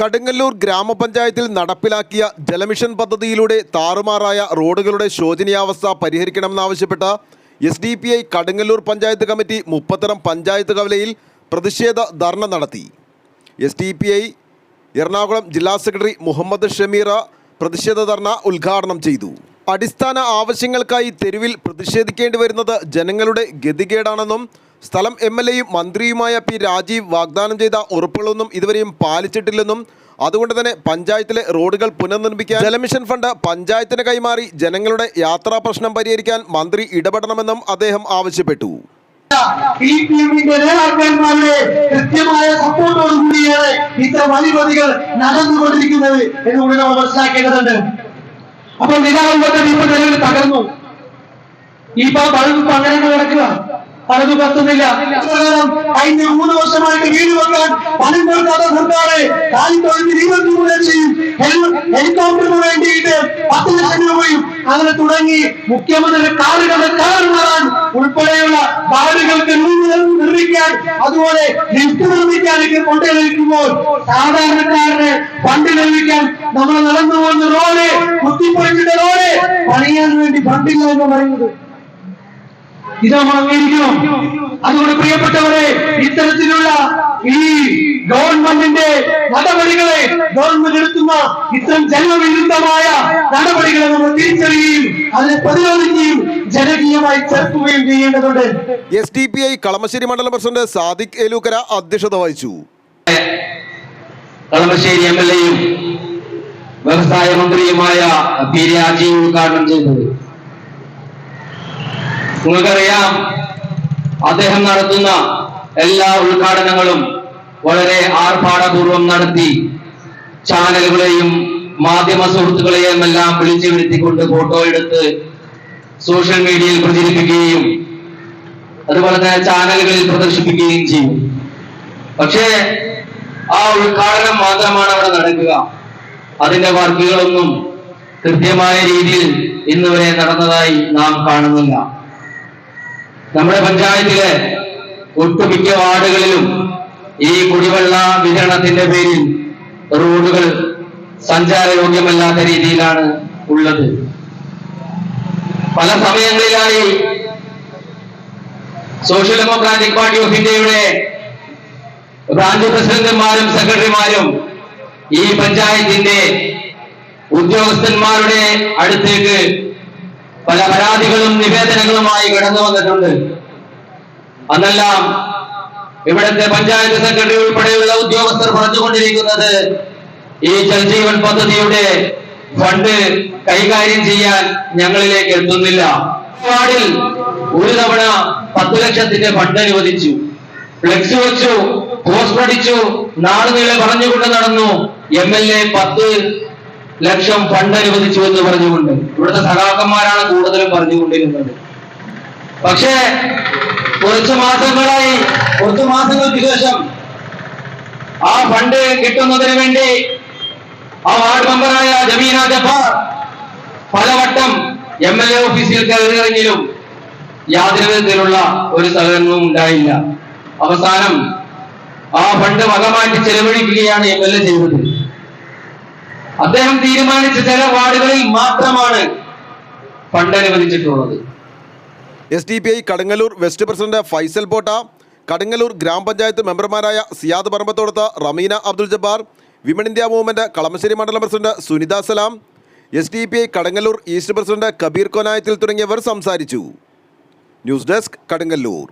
കടുങ്ങല്ലൂർ ഗ്രാമപഞ്ചായത്തിൽ നടപ്പിലാക്കിയ ജലമിഷൻ പദ്ധതിയിലൂടെ താറുമാറായ റോഡുകളുടെ ശോചനീയാവസ്ഥ പരിഹരിക്കണമെന്നാവശ്യപ്പെട്ട് S D P I Kadungallur panchayat committee Muppathadam panchayat കവലയിൽ പ്രതിഷേധ ധർണ നടത്തി. S D P I Ernakulam ജില്ലാ സെക്രട്ടറി മുഹമ്മദ് ഷമീറ പ്രതിഷേധ ധർണ ഉദ്ഘാടനം ചെയ്തു. അടിസ്ഥാന ആവശ്യങ്ങൾക്കായി തെരുവിൽ പ്രതിഷേധിക്കേണ്ടി വരുന്നത് ജനങ്ങളുടെ ഗതികേടാണെന്നും സ്ഥലം എം എൽ എയും മന്ത്രിയുമായ പി രാജീവ് വാഗ്ദാനം ചെയ്ത ഉറപ്പുകളൊന്നും ഇതുവരെയും പാലിച്ചിട്ടില്ലെന്നും അതുകൊണ്ട് തന്നെ പഞ്ചായത്തിലെ റോഡുകൾ പുനർനിർമ്മിക്കാൻ ജലമിഷൻ ഫണ്ട് പഞ്ചായത്തിന് കൈമാറി ജനങ്ങളുടെ യാത്രാ പ്രശ്നം പരിഹരിക്കാൻ മന്ത്രി ഇടപെടണമെന്നും അദ്ദേഹം ആവശ്യപ്പെട്ടു. കൃത്യമായ സപ്പോർട്ടോടുകൂടിയാണ് ഇത്തരം അഴിമതികൾ നടന്നുകൊണ്ടിരിക്കുന്നത് എന്നുകൂടി നമ്മൾ മനസ്സിലാക്കേണ്ടതുണ്ട്. അപ്പോൾ നിലാവുമ്പത്തെ ഇപ്പൊ നിലവിൽ തകർന്നു. ഇപ്പൊ പഴുതു അങ്ങനെ കിടക്കുക പലതും കത്തുന്നില്ല കഴിഞ്ഞ മൂന്ന് വർഷമായിട്ട് വീട് വെക്കാൻ പണം കൊടുക്കാത്ത സർക്കാരെ കാലിത്തൊഴിൽ ഇരുപത്തി മൂന്ന് ലക്ഷം ഹെലികോപ്റ്ററിന് വേണ്ടിയിട്ട് പത്ത് ലക്ഷം രൂപയും അങ്ങനെ തുടങ്ങി മുഖ്യമന്ത്രി കാറുകളുടെ കാർ ഉൾപ്പെടെയുള്ള കാറുകൾക്ക് നിർമ്മിക്കാൻ അതുപോലെ ലിഫ്റ്റ് നിർമ്മിക്കാൻ കൊണ്ടുവരുമ്പോൾ സാധാരണക്കാരന് ഫണ്ട് നിർമ്മിക്കാൻ നമ്മൾ നടന്നു പോകുന്ന റോഡ് കുത്തിപ്പൊളിച്ചിട്ട റോഡ് പണിയാൻ വേണ്ടി ഫണ്ടില്ല എന്ന് പറയുന്നത്. ഇത് നമ്മൾ അംഗീകരിക്കണം. അതുകൊണ്ട് പ്രിയപ്പെട്ടവരെ ഇത്തരത്തിലുള്ള ഈ ഗവൺമെന്റിന്റെ നടപടികളെ ഗവൺമെന്റ് എടുക്കുന്ന ഇത്തരം ജനവിരുദ്ധമായ നടപടികളെ നമ്മൾ തിരിച്ചറിയുകയും അതിനെ പ്രതിരോധിക്കുകയും ജനകീയമായി ചേർക്കുകയും ചെയ്യേണ്ടതുണ്ട്. S D P I Kalamassery മണ്ഡലം പ്രസിഡന്റ് സാദിഖ് ഏലൂക്കര അധ്യക്ഷത വഹിച്ചു. കളമശ്ശേരി എം എൽ എയും വ്യവസായ മന്ത്രിയുമായ പി രാജീവ് ഉദ്ഘാടനം ചെയ്തത് നിങ്ങൾക്കറിയാം അദ്ദേഹം നടത്തുന്ന എല്ലാ ഉദ്ഘാടനങ്ങളും വളരെ ആർഭാടപൂർവം നടത്തി ചാനലുകളെയും മാധ്യമ സുഹൃത്തുക്കളെയും എല്ലാം വിളിച്ചു വരുത്തിക്കൊണ്ട് ഫോട്ടോ എടുത്ത് സോഷ്യൽ മീഡിയയിൽ പ്രചരിപ്പിക്കുകയും അതുപോലെ തന്നെ ചാനലുകളിൽ പ്രദർശിപ്പിക്കുകയും ചെയ്യും. പക്ഷേ ആ ഉദ്ഘാടനം മാത്രമാണ് അവിടെ നടക്കുക. അതിന്റെ വർക്കുകളൊന്നും കൃത്യമായ രീതിയിൽ ഇന്ന് വരെ നടന്നതായി നാം കാണുന്നില്ല. നമ്മുടെ പഞ്ചായത്തിലെ ഒട്ടുമിക്ക വാർഡുകളിലും ഈ കുടിവെള്ള വിതരണത്തിന്റെ പേരിൽ റോഡുകൾ സഞ്ചാരയോഗ്യമല്ലാത്ത രീതിയിലാണ് ഉള്ളത്. പല സമയങ്ങളിലായി സോഷ്യൽ ഡെമോക്രാറ്റിക് പാർട്ടി ഓഫ് ഇന്ത്യയുടെ ബ്രാഞ്ച് പ്രസിഡന്റുമാരും സെക്രട്ടറിമാരും ഈ പഞ്ചായത്തിന്റെ ഉദ്യോഗസ്ഥന്മാരുടെ അടുത്തേക്ക് പല പരാതികളും നിവേദനങ്ങളുമായി കടന്നു വന്നിട്ടുണ്ട്. അന്നെല്ലാം ഇവിടുത്തെ പഞ്ചായത്ത് സെക്രട്ടറി ഉൾപ്പെടെയുള്ള ഉദ്യോഗസ്ഥർ പറഞ്ഞുകൊണ്ടിരിക്കുന്നത് ഈ ജൽജീവൻ പദ്ധതിയുടെ ഫണ്ട് കൈകാര്യം ചെയ്യാൻ ഞങ്ങളിലേക്ക് എത്തുന്നില്ല. വാർഡിൽ ഒരു തവണ പത്ത് ലക്ഷത്തിന്റെ ഫണ്ട് അനുവദിച്ചു. ഫ്ലെക്സ് വെച്ചു പോസ്റ്റ് അടിച്ചു നാളുകളെ പറഞ്ഞുകൊണ്ട് നടന്നു. എം എൽ എ പത്ത് ലക്ഷം ഫണ്ട് അനുവദിച്ചു എന്ന് പറഞ്ഞുകൊണ്ട് ഇവിടുത്തെ സഖാക്കന്മാരാണ് കൂടുതലും പറഞ്ഞുകൊണ്ടിരുന്നത്. പക്ഷേ കുറച്ചു മാസങ്ങളായി കുറച്ചു മാസങ്ങൾക്ക് ശേഷം ആ ഫണ്ട് കിട്ടുന്നതിന് വേണ്ടി ആ വാർഡ് മെമ്പറായ ജമീന ജഫാർ പലവട്ടം എം എൽ എ ഓഫീസിൽ കയറിയിറങ്ങിലും യാതൊരു വിധത്തിലുള്ള ഒരു സഹകരണവും ഉണ്ടായില്ല. അവസാനം ആ ഫണ്ട് വകമാറ്റി ചെലവഴിക്കുകയാണ് എം എൽ എ ചെയ്തത്. അദ്ദേഹം തീരുമാനിച്ച ചില വാർഡുകളിൽ മാത്രമാണ് fund അനുവദിച്ചിട്ടുള്ളത്. S D P I Kadungallur west president Faisal Potta Kadungallur ഗ്രാമപഞ്ചായത്ത് മെമ്പർമാരായ Siyad Parambathodath Ramina Abdul Jabbar women India movement Kalamassery മണ്ഡലം president Sunitha Salam S D P I Kadungallur east president Kabeer Konayathil തുടങ്ങിയവർ സംസാരിച്ചു. News desk Kadungallur.